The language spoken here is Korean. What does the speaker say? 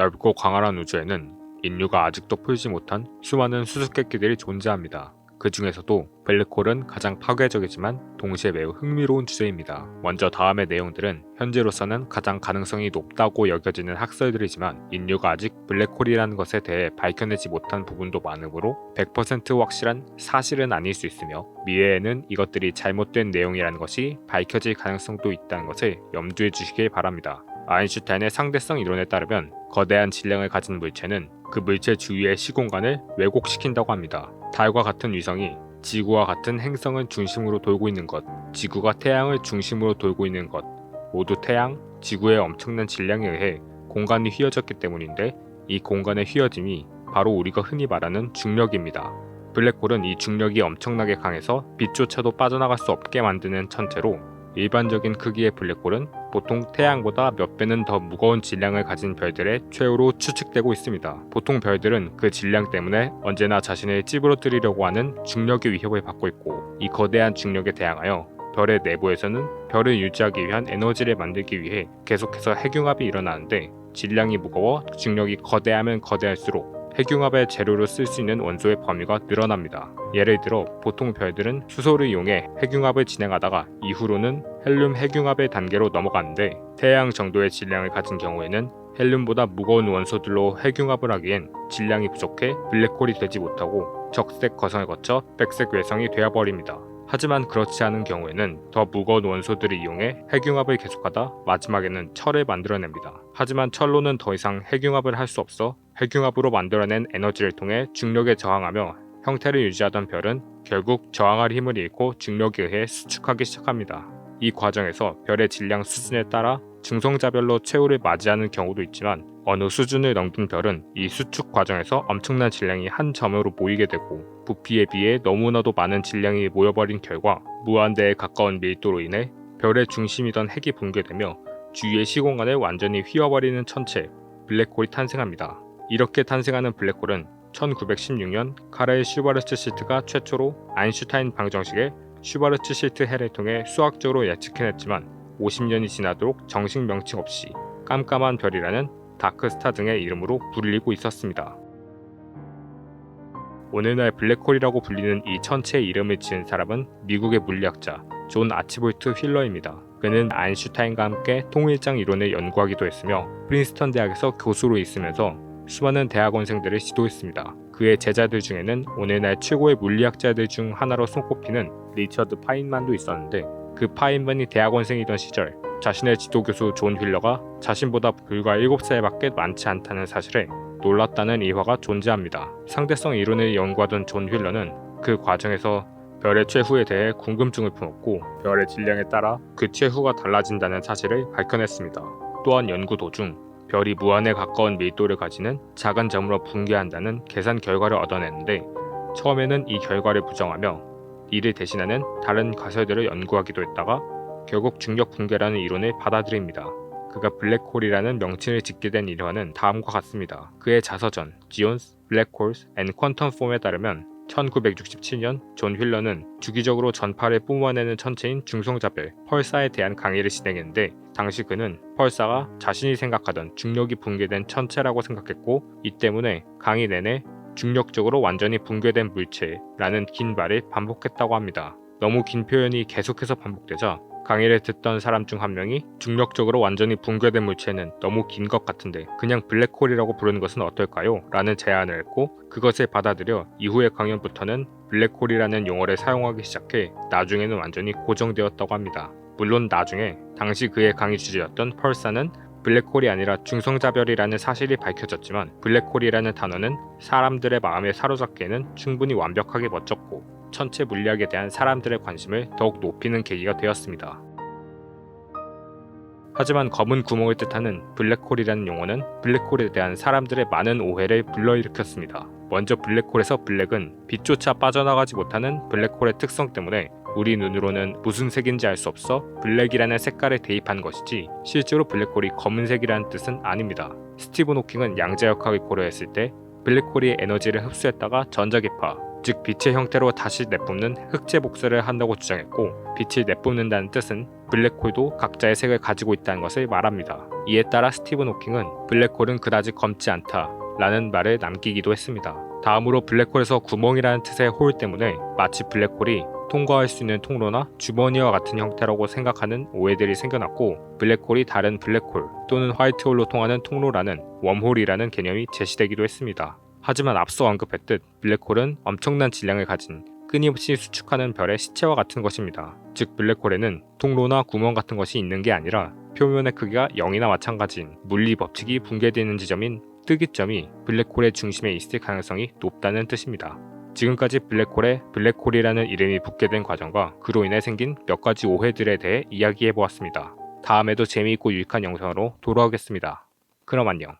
넓고 광활한 우주에는 인류가 아직도 풀지 못한 수많은 수수께끼들이 존재합니다. 그 중에서도 블랙홀은 가장 파괴적이지만 동시에 매우 흥미로운 주제입니다. 먼저 다음의 내용들은 현재로서는 가장 가능성이 높다고 여겨지는 학설들이지만 인류가 아직 블랙홀이라는 것에 대해 밝혀내지 못한 부분도 많으므로 100% 확실한 사실은 아닐 수 있으며 미래에는 이것들이 잘못된 내용이라는 것이 밝혀질 가능성도 있다는 것을 염두에 주시길 바랍니다. 아인슈타인의 상대성 이론에 따르면 거대한 질량을 가진 물체는 그 물체 주위의 시공간을 왜곡시킨다고 합니다. 달과 같은 위성이 지구와 같은 행성을 중심으로 돌고 있는 것, 지구가 태양을 중심으로 돌고 있는 것, 모두 태양, 지구의 엄청난 질량에 의해 공간이 휘어졌기 때문인데 이 공간의 휘어짐이 바로 우리가 흔히 말하는 중력입니다. 블랙홀은 이 중력이 엄청나게 강해서 빛조차도 빠져나갈 수 없게 만드는 천체로 일반적인 크기의 블랙홀은 보통 태양보다 몇 배는 더 무거운 질량을 가진 별들의 최후로 추측되고 있습니다. 보통 별들은 그 질량 때문에 언제나 자신을 찌부러뜨리려고 하는 중력의 위협을 받고 있고 이 거대한 중력에 대항하여 별의 내부에서는 별을 유지하기 위한 에너지를 만들기 위해 계속해서 핵융합이 일어나는데 질량이 무거워 중력이 거대하면 거대할수록 핵융합의 재료로 쓸 수 있는 원소의 범위가 늘어납니다. 예를 들어 보통 별들은 수소를 이용해 핵융합을 진행하다가 이후로는 헬륨 핵융합의 단계로 넘어가는데 태양 정도의 질량을 가진 경우에는 헬륨보다 무거운 원소들로 핵융합을 하기엔 질량이 부족해 블랙홀이 되지 못하고 적색 거성을 거쳐 백색 외성이 되어버립니다. 하지만 그렇지 않은 경우에는 더 무거운 원소들을 이용해 핵융합을 계속하다 마지막에는 철을 만들어냅니다. 하지만 철로는 더 이상 핵융합을 할 수 없어 핵융합으로 만들어낸 에너지를 통해 중력에 저항하며 형태를 유지하던 별은 결국 저항할 힘을 잃고 중력에 의해 수축하기 시작합니다. 이 과정에서 별의 질량 수준에 따라 중성자별로 최후를 맞이하는 경우도 있지만 어느 수준을 넘긴 별은 이 수축 과정에서 엄청난 질량이 한 점으로 모이게 되고 부피에 비해 너무나도 많은 질량이 모여버린 결과 무한대에 가까운 밀도로 인해 별의 중심이던 핵이 붕괴되며 주위의 시공간을 완전히 휘어버리는 천체 블랙홀이 탄생합니다. 이렇게 탄생하는 블랙홀은 1916년 카레일 슈바르츠 시트가 최초로 아인슈타인 방정식의 슈바르츠 시트 해를 통해 수학적으로 예측해냈지만 50년이 지나도록 정식 명칭 없이 깜깜한 별이라는 다크스타 등의 이름으로 불리고 있었습니다. 오늘날 블랙홀이라고 불리는 이 천체의 이름을 지은 사람은 미국의 물리학자 존 아치볼트 휠러입니다. 그는 아인슈타인과 함께 통일장 이론을 연구하기도 했으며 프린스턴 대학에서 교수로 있으면서 수많은 대학원생들을 지도했습니다. 그의 제자들 중에는 오늘날 최고의 물리학자들 중 하나로 손꼽히는 리처드 파인만도 있었는데 그 파인만이 대학원생이던 시절 자신의 지도교수 존 휠러가 자신보다 불과 7살밖에 많지 않다는 사실에 놀랐다는 일화가 존재합니다. 상대성 이론을 연구하던 존 휠러는 그 과정에서 별의 최후에 대해 궁금증을 품었고 별의 질량에 따라 그 최후가 달라진다는 사실을 밝혀냈습니다. 또한 연구 도중 별이 무한에 가까운 밀도를 가지는 작은 점으로 붕괴한다는 계산 결과를 얻어냈는데 처음에는 이 결과를 부정하며 이를 대신하는 다른 가설들을 연구하기도 했다가 결국 중력 붕괴라는 이론을 받아들입니다. 그가 블랙홀이라는 명칭을 짓게 된 일화는 다음과 같습니다. 그의 자서전 Black Holes and Quantum Form에 따르면 1967년 존 휠러는 주기적으로 전파를 뿜어내는 천체인 중성자별 펄사에 대한 강의를 진행했는데 당시 그는 펄사가 자신이 생각하던 중력이 붕괴된 천체라고 생각했고 이 때문에 강의 내내 중력적으로 완전히 붕괴된 물체라는 긴 말을 반복했다고 합니다. 너무 긴 표현이 계속해서 반복되자 강의를 듣던 사람 중 한 명이 중력적으로 완전히 붕괴된 물체는 너무 긴 것 같은데 그냥 블랙홀이라고 부르는 것은 어떨까요? 라는 제안을 했고 그것을 받아들여 이후의 강연부터는 블랙홀이라는 용어를 사용하기 시작해 나중에는 완전히 고정되었다고 합니다. 물론 나중에 당시 그의 강의 주제였던 펄사는 블랙홀이 아니라 중성자별이라는 사실이 밝혀졌지만 블랙홀이라는 단어는 사람들의 마음에 사로잡기에는 충분히 완벽하게 멋졌고 천체 물리학에 대한 사람들의 관심을 더욱 높이는 계기가 되었습니다. 하지만 검은 구멍을 뜻하는 블랙홀이라는 용어는 블랙홀에 대한 사람들의 많은 오해를 불러일으켰습니다. 먼저 블랙홀에서 블랙은 빛조차 빠져나가지 못하는 블랙홀의 특성 때문에 우리 눈으로는 무슨 색인지 알 수 없어 블랙이라는 색깔을 대입한 것이지 실제로 블랙홀이 검은색이라는 뜻은 아닙니다. 스티븐 호킹은 양자역학을 고려했을 때 블랙홀이 에너지를 흡수했다가 전자기파, 즉 빛의 형태로 다시 내뿜는 흑제 복사를 한다고 주장했고 빛을 내뿜는다는 뜻은 블랙홀도 각자의 색을 가지고 있다는 것을 말합니다. 이에 따라 스티븐 호킹은 블랙홀은 그다지 검지 않다 라는 말을 남기기도 했습니다. 다음으로 블랙홀에서 구멍이라는 뜻의 홀 때문에 마치 블랙홀이 통과할 수 있는 통로나 주머니와 같은 형태라고 생각하는 오해들이 생겨났고 블랙홀이 다른 블랙홀 또는 화이트홀로 통하는 통로라는 웜홀이라는 개념이 제시되기도 했습니다. 하지만 앞서 언급했듯 블랙홀은 엄청난 질량을 가진 끊임없이 수축하는 별의 시체와 같은 것입니다. 즉 블랙홀에는 통로나 구멍 같은 것이 있는 게 아니라 표면의 크기가 0이나 마찬가지인 물리 법칙이 붕괴되는 지점인 뜨기점이 블랙홀의 중심에 있을 가능성이 높다는 뜻입니다. 지금까지 블랙홀에 블랙홀이라는 이름이 붙게 된 과정과 그로 인해 생긴 몇 가지 오해들에 대해 이야기해 보았습니다. 다음에도 재미있고 유익한 영상으로 돌아오겠습니다. 그럼 안녕.